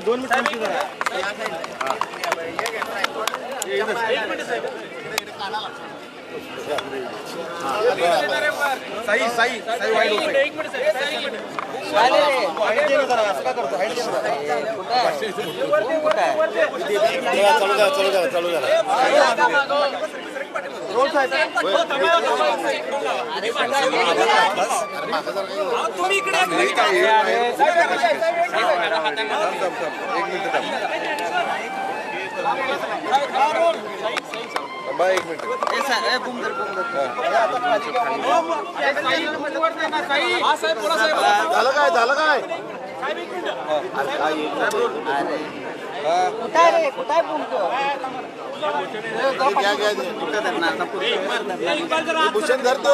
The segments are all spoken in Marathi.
दोन मिनिट साई साई साई वाईट. चला, चालू करा, चालू करा, चालू करा. साहेब. थांबा, एक मिनिट झालं काय झालं काय रे कुठाय बोलतो भूषण धरतो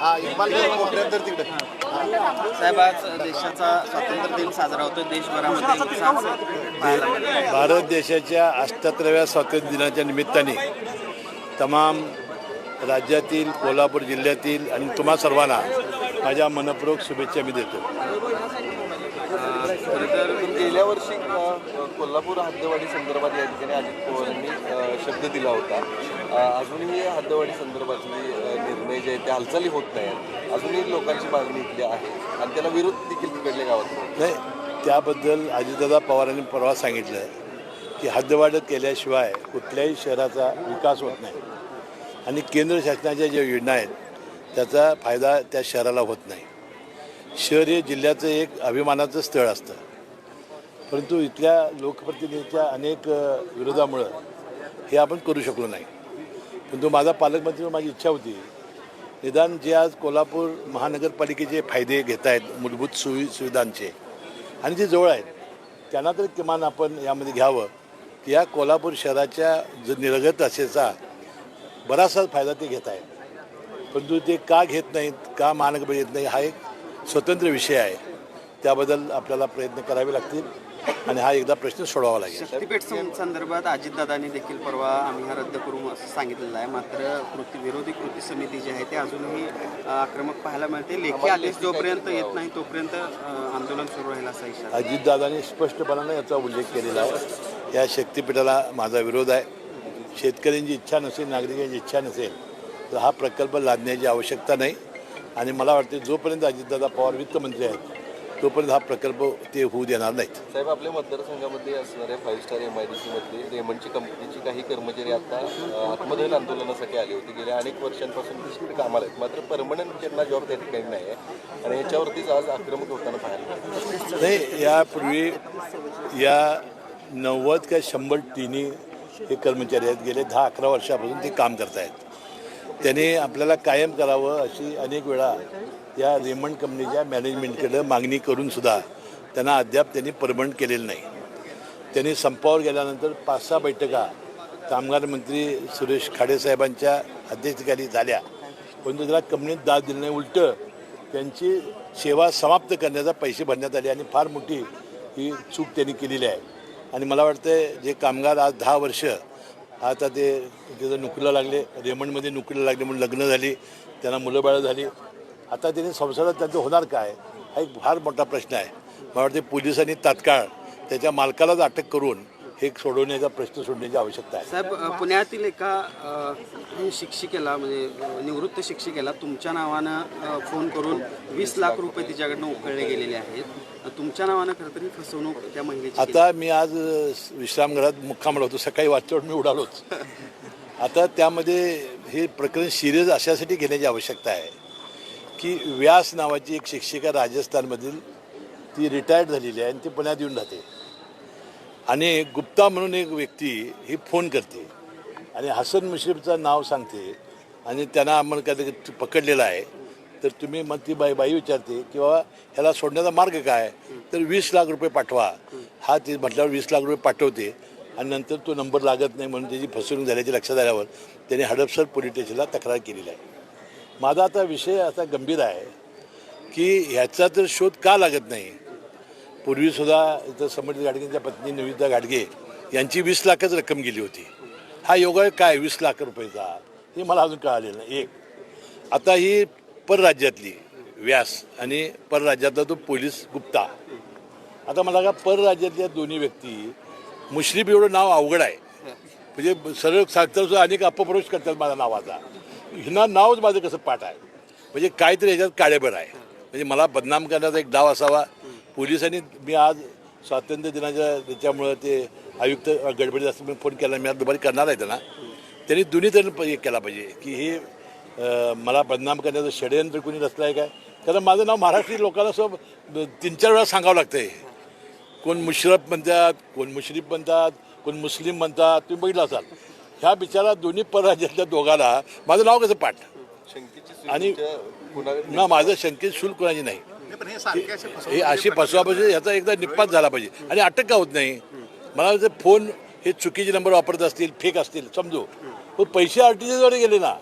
हा इक्बाल कोपऱ्यात धर तिकडे. साहेब आज देशाचा स्वातंत्र्य दिन साजरा होतो देशभरामध्ये भारत देशाच्या अठ्ठ्याहत्तराव्या स्वातंत्र्य दिनाच्या निमित्ताने तमाम राज्यातील कोल्हापूर जिल्ह्यातील आणि तुम्हा सर्वांना माझ्या मनपूर्वक शुभेच्छा मी देतो. गेल्या वर्षी कोल्हापूर हद्दवाडी संदर्भात या ठिकाणी अजित पवारांनी शब्द दिला होता. अजूनही हद्दवाडी संदर्भातली निर्णय जे आहेत ते हालचाली होत नाहीत अजूनही लोकांची मागणी इथली आहे. आणि त्याला विरोध देखील बिघडले गावात नाही त्याबद्दल अजितदादा पवारांनी परवा सांगितलं की हद्दवाढ केल्याशिवाय कुठल्याही शहराचा विकास होत नाही. आणि केंद्र शासनाच्या ज्या योजना आहेत त्याचा फायदा त्या शहराला होत नाही. शहर हे जिल्ह्याचं एक अभिमानाचं स्थळ असतं. परंतु इथल्या लोकप्रतिनिधीच्या अनेक विरोधामुळं हे आपण करू शकलो नाही. परंतु माझा पालकमंत्री माझी इच्छा होती निदान जे आज कोल्हापूर महानगरपालिकेचे फायदे घेत आहेत मूलभूत सुवि सुविधांचे आणि जे जवळ आहेत त्यांना तर किमान आपण यामध्ये घ्यावं की या कोल्हापूर शहराच्या ज निरगत असेचा बराचसा फायदा ते घेत आहेत परंतु ते का घेत नाहीत का महानगर येत नाही हा एक स्वतंत्र विषय आहे. त्याबद्दल आपल्याला प्रयत्न करावे लागतील आणि हा एकदा प्रश्न सोडवावा लागेल. शक्तीपीठ सं- संदर्भात अजितदादांनी देखील परवा आम्ही हा रद्द करू असं सांगितलेलं आहे. मात्र कृती विरोधी कृती समिती जी आहे ते अजूनही अ, आक्रमक पाहायला मिळते. लेखी आदेश जोपर्यंत येत नाही तोपर्यंत अ, आंदोलन सुरू राहील असा इशारा अजितदादांनी स्पष्टपणाने याचा उल्लेख केलेला आहे. या शक्तीपीठाला माझा विरोध आहे. शेतकऱ्यांची इच्छा नसेल नागरिकांची इच्छा नसेल तर हा प्रकल्प लादण्याची आवश्यकता नाही. आणि मला वाटते जोपर्यंत अजितदादा पवार वित्तमंत्री आहेत तोपर्यंत हा प्रकल्प ते होऊ देणार नाहीत. साहेब आपल्या मतदारसंघामध्ये असणाऱ्या five star M I D सीमधले रेमंडची कंपनीची काही कर्मचारी आता आत्मदहन आंदोलनासाठी आले होते. गेल्या अनेक वर्षांपासून कामाला आहेत मात्र परमनंट त्यांना जॉब त्या ठिकाणी नाही आहे आणि ह्याच्यावरतीच आज आक्रमक होताना पाहायला नाही यापूर्वी या नव्वद का शंभर टीनी हे कर्मचारी आहेत. गेले दहा अकरा वर्षापासून ते काम करत आहेत त्याने आपल्याला कायम करावं अशी अनेक वेळा या रेमंड कंपनीच्या मॅनेजमेंटकडे मागणी करूनसुद्धा त्यांना अद्याप त्यांनी परमनंट केलेलं नाही. त्यांनी संपावर गेल्यानंतर पाच सहा बैठका कामगार मंत्री सुरेश खाडेसाहेबांच्या अध्यक्षतेखाली झाल्या. परंतु त्याला कंपनीत दाद दिलं नाही. उलटं त्यांची सेवा समाप्त करण्याचा पैसे भरण्यात आले आणि फार मोठी ही चूक त्यांनी केलेली आहे. आणि मला वाटतं जे कामगार आज दहा वर्ष आता ते तिथं नोकरीला लागले रेमंडमध्ये नोकरीला लागले म्हणून लग्न झाली त्यांना मुलं बाळं झाली. आता त्यांनी संसारात त्यांचं होणार काय? हा एक फार मोठा प्रश्न आहे. मला वाटते पोलिसांनी तात्काळ त्याच्या मालकालाच अटक करून हे सोडवण्याचा प्रश्न सोडण्याची आवश्यकता आहे. साहेब पुण्यातील एका शिक्षिकेला म्हणजे निवृत्त शिक्षिकेला तुमच्या नावानं फोन करून वीस लाख रुपये तिच्याकडनं उकळले गेलेले आहेत. तुमच्या नावानं खरं तरी फसवणूक त्या महिलेची आता मी आज विश्रामगृहात मुक्कामला होतो. सकाळी वाचल्यावर मी उडालोच. आता त्यामध्ये हे प्रकरण सिरियस अशासाठी घेण्याची आवश्यकता आहे की व्यास नावाची एक शिक्षिका राजस्थानमधील ती रिटायर्ड झालेली आहे आणि ती पुण्यात येऊन राहते. आणि गुप्ता म्हणून एक व्यक्ती ही फोन करते आणि हसन मुश्रीफचं नाव सांगते आणि त्यांना आपण कधी पकडलेलं आहे. तर तुम्ही मग ती बाई बाई विचारते की बाबा ह्याला सोडण्याचा मार्ग काय? तर वीस लाख रुपये पाठवा. हा ते म्हटल्यावर वीस लाख रुपये पाठवते. आणि नंतर तो नंबर लागत नाही म्हणून त्याची फसवणूक झाल्याची लक्षात आल्यावर त्याने हडपसर पोलीस स्टेशनला तक्रार केलेली आहे. माझा आता विषय असा गंभीर आहे की ह्याचा तर शोध का लागत नाही? पूर्वीसुद्धा इथं समर्थ गाडगेंच्या पत्नी निविदा गाडगे यांची वीस लाखच रक्कम गेली होती. हा योगा काय? वीस लाख रुपयेचा. हे मला अजून कळालेलं नाही. एक. आता ही परराज्यातली व्यास आणि परराज्यातला तो पोलीस गुप्ता. आता मला का परराज्यातल्या दोन्ही व्यक्ती मुश्रीफ एवढं नाव अवघड आहे. म्हणजे सरळ सांगतात अनेक अपप्रवेश करतात माझ्या नावाचा. हिना नावच माझं कसं पाठ आहे? म्हणजे काहीतरी ह्याच्यात काळेबर आहे. म्हणजे मला बदनाम करण्याचा एक डाव असावा. पोलिसांनी मी आज स्वातंत्र्य दिनाच्या त्याच्यामुळं ते आयुक्त गडबडीत असं मी फोन केला. मी आज दुपारी करणार आहे त्यांना. त्यांनी दोन्ही तरी केला पाहिजे की हे मला बदनाम करण्याचं षडयंत्र कोणी रचलं आहे काय? कारण माझं नाव महाराष्ट्रीय लोकांना सब तीन चार वेळा सांगावं लागतं आहे कोण मुशरफ म्हणतात कोण मुश्रीफ म्हणतात कोण मुस्लिम म्हणतात तुम्ही बघितलं असाल. ह्या बिचारा दोन्ही परराज्यातल्या दोघाला माझं नाव कसं पाठ आणि- ना माझं शंकेत शुल्क कोणाची नाही. हे अशी फसवापासून याचा एकदा निपात झाला पाहिजे. आणि अटक का होत नाही? मला जर फोन हे चुकीचे नंबर वापरत असतील फेक असतील समजू. पण पैसे आर टी गेले ना.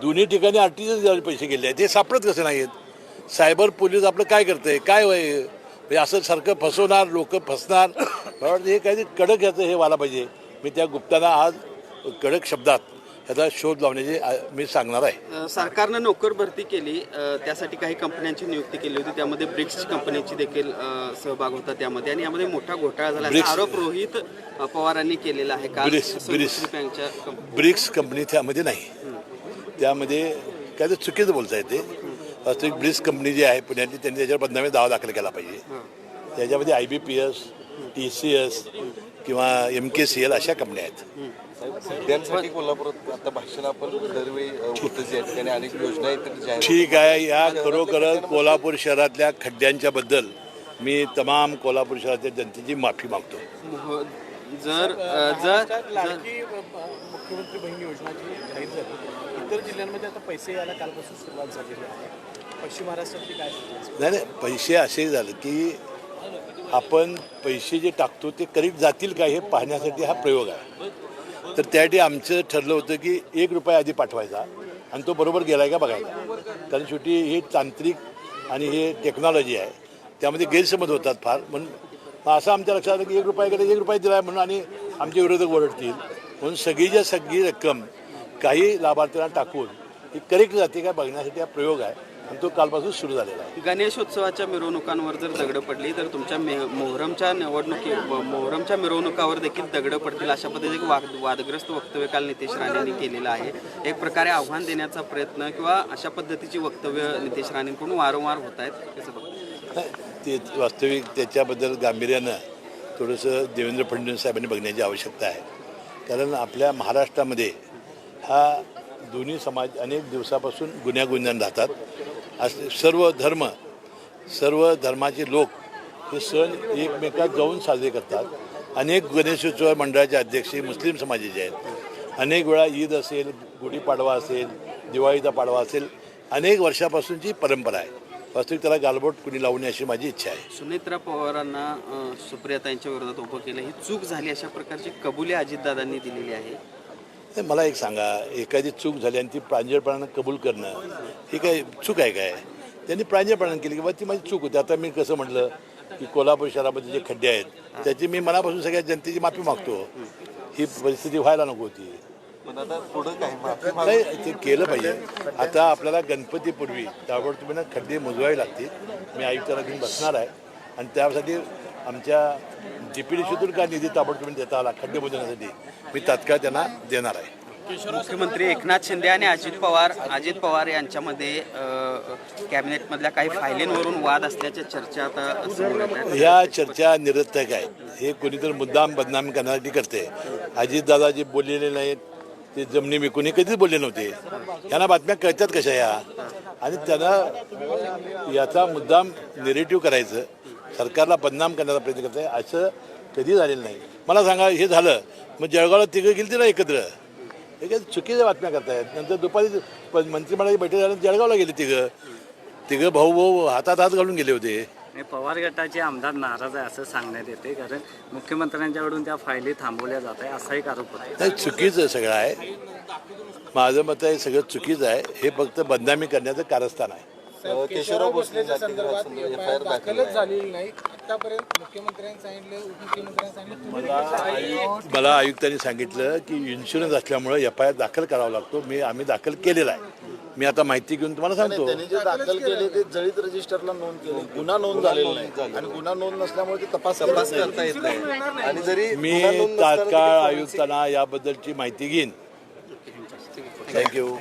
दोन्ही ठिकाणी आर टी पैसे गेले आहेत. ते सापडत कसे नाहीत सायबर पोलीस आपलं काय करतंय? काय वय? म्हणजे असं सारखं फसवणार लोक फसणार. मला वाटतं हे काहीतरी कडक याचं हे व्हायला पाहिजे. मी त्या गुप्तांना आज कडक शब्दात ह्याचा शोध लावण्याचे मी सांगणार आहे. सरकारनं नोकर भरती केली. त्यासाठी काही कंपन्यांची नियुक्ती केली होती. त्यामध्ये ब्रिक्स कंपनीची देखील सहभाग होता त्यामध्ये. आणि यामध्ये मोठा घोटाळा झाला. आरोप रोहित पवारांनी केलेला आहे. काल ब्रिक्स- ब्रिक्स कंपनी त्यामध्ये नाही. त्यामध्ये काय ते चुकीचं बोलता येते वास्तविक ब्रिक्स कंपनी जी आहे पुण्यातली त्यांनी त्याच्यावर बदनामी दावा दाखल केला पाहिजे. त्याच्यामध्ये I B P S T C S किंवा एम के सी एल अशा कंपन्या आहेत. खड्ड्यांसाठी कोल्हापुरात आता भाषण आपण दरवेळी अ, होतच या ठिकाणी अनेक योजना आहेत तर जाहीर ठीक आहे या खरोखरच कोल्हापूर शहरातल्या खड्ड्यांच्या बद्दल मी तमाम कोल्हापूर शहरातल्या जनतेची माफी मागतो. जर जर मुख्यमंत्री बहीण योजना इतर जिल्ह्यांमध्ये आता पैसे यायला कालपासून सुरुवात झालेली आहे. पश्चिम महाराष्ट्रातली काय नाही नाही पैसे असे झाले की आपण पैसे जे टाकतो ते करीत जातील का हे पाहण्यासाठी हा प्रयोग आहे. तर त्यासाठी आमचं ठरलं होतं की एक रुपया आधी पाठवायचा आणि तो बरोबर गेलाय का बघायचा कारण शेवटी हे तांत्रिक आणि हे टेक्नॉलॉजी आहे. त्यामध्ये गैरसमज होतात फार. म्हणून असं आमच्या लक्षात आलं की एक रुपयाकडे एक रुपया दिला आहे म्हणून आणि आमचे विरोधक ओरडतील. म्हणून सगळी ज्या सगळी रक्कम काही लाभार्थ्यांना टाकून ही करेक्ट जाते का बघण्यासाठी हा प्रयोग आहे आणि तो कालपासून सुरू झालेला आहे. गणेशोत्सवाच्या मिरवणुकांवर जर दगडं पडली तर तुमच्या मे मोहरमच्या निवडणुकी मोहरमच्या मिरवणुकावर देखील दगडं पडतील अशा पद्धतीचे एक वाद वादग्रस्त वक्तव्य काल नितेश राणेंनी केलेलं आहे. एक प्रकारे आव्हान देण्याचा प्रयत्न किंवा अशा पद्धतीची वक्तव्य नितेश राणेंकडून वारंवार होत आहेत कसं बघता? नाही, ते वास्तविक त्याच्याबद्दल गांभीर्यानं थोडंसं देवेंद्र फडणवीस साहेबांनी बघण्याची आवश्यकता आहे. कारण आपल्या महाराष्ट्रामध्ये हा दोन्ही समाज अनेक दिवसापासून गुन्ह्यागुन्ह्यान राहतात. असे सर्व धर्म सर्व धर्माचे लोक हे सण एकमेकात जाऊन साजरे करतात. अनेक गणेशोत्सव मंडळाचे अध्यक्ष मुस्लिम समाजाचे आहेत. अनेक वेळा ईद असेल गुढीपाडवा असेल दिवाळीचा पाडवा असेल अनेक वर्षापासूनची परंपरा आहे. वास्तविक त्याला गालबोट कुणी लावू नये अशी माझी इच्छा आहे. सुनेत्रा पवारांना अं, सुप्रियाता यांच्या विरोधात उभं केलं. ही चूक झाली अशा प्रकारची कबुली अजितदादांनी दिलेली आहे. मला एक सांगा. एखादी चूक झाली आणि ती प्रांजळपणानं कबूल करणं ही काय चूक आहे काय? त्यांनी प्रांजळपणानं केली की बा ती माझी चूक होती. आता मी कसं म्हटलं की कोल्हापूर शहरामध्ये जे खड्डे आहेत त्याची मी मनापासून सगळ्या जनतेची माफी मागतो. ही परिस्थिती व्हायला नको होती. नाही ते केलं पाहिजे. आता आपल्याला गणपतीपूर्वी ताबडतोबीनं खड्डे मोजवावे लागतील. मी आयुक्ताला घेऊन बसणार आहे. आणि त्यासाठी आमच्या डी पी डी सीतून काय निधी ताबडतोबीने देता आला खड्डे मोजवण्यासाठी मी तात्काळ त्यांना देणार आहे. मुख्यमंत्री एकनाथ शिंदे आणि अजित पवार अजित पवार यांच्यामध्ये कॅबिनेटमधल्या काही फायलींवरून वाद असल्याच्या चर्चा आता ह्या चर्चा निरर्थक आहेत. हे कोणीतरी मुद्दाम बदनामी करण्यासाठी करते. अजितदादा जे बोललेले नाहीत. ते जमिनी विकून हे कधीच बोलले नव्हते. यांना बातम्या कळतात कशा या? आणि त्यांना याचा मुद्दाम निरेटिव्ह करायचं. सरकारला बदनाम करण्याचा प्रयत्न करत आहे असं कधी झालेलं नाही. मला सांगा हे झालं मग जळगावला तिघं गेली ना एकत्र. हे चुकीच्या बातम्या करतायत. नंतर दुपारी मंत्रिमंडळाची बैठक झाल्यानंतर जळगावला गेले तिघं. तिघं भाऊ भाऊ हातात हात घालून गेले होते. पवार गटाचे आमदार नाराज आहे असं सांगण्यात येते कारण मुख्यमंत्र्यांच्याकडून त्या फायली थांबवल्या जात आहे असा एक आरोप होता नाही चुकीचं सगळं आहे. माझं मत आहे सगळं चुकीचं आहे. हे फक्त बदनामी करण्याचं कारस्थान आहे. केशवराव भोसले जातीय एफ आय आर दाखल दाखलच झालेली नाही. आतापर्यंत मुख्यमंत्र्यांनी सांगितलं उपमुख्यमंत्र्यांनी सांगितलं तुम्ही मला आयु- मला आयुक्तांनी सांगितलं की इन्शुरन्स असल्यामुळे एफ आय आर दाखल करावा लागतो. मी आम्ही दाखल केलेला आहे. मी आता माहिती घेऊन तुम्हाला सांगतो. त्यांनी जे दाखल केले ते जळीत रजिस्टरला नोंद केले. गुन्हा नोंद झालेला नाही. आणि गुन्हा नोंद नसल्यामुळे ते तपास तपास करता येत नाही. आणि जरी मी गुन्हा नोंद नसताना तात्काळ आयुक्तांना याबद्दलची माहिती घेईन. थँक्यू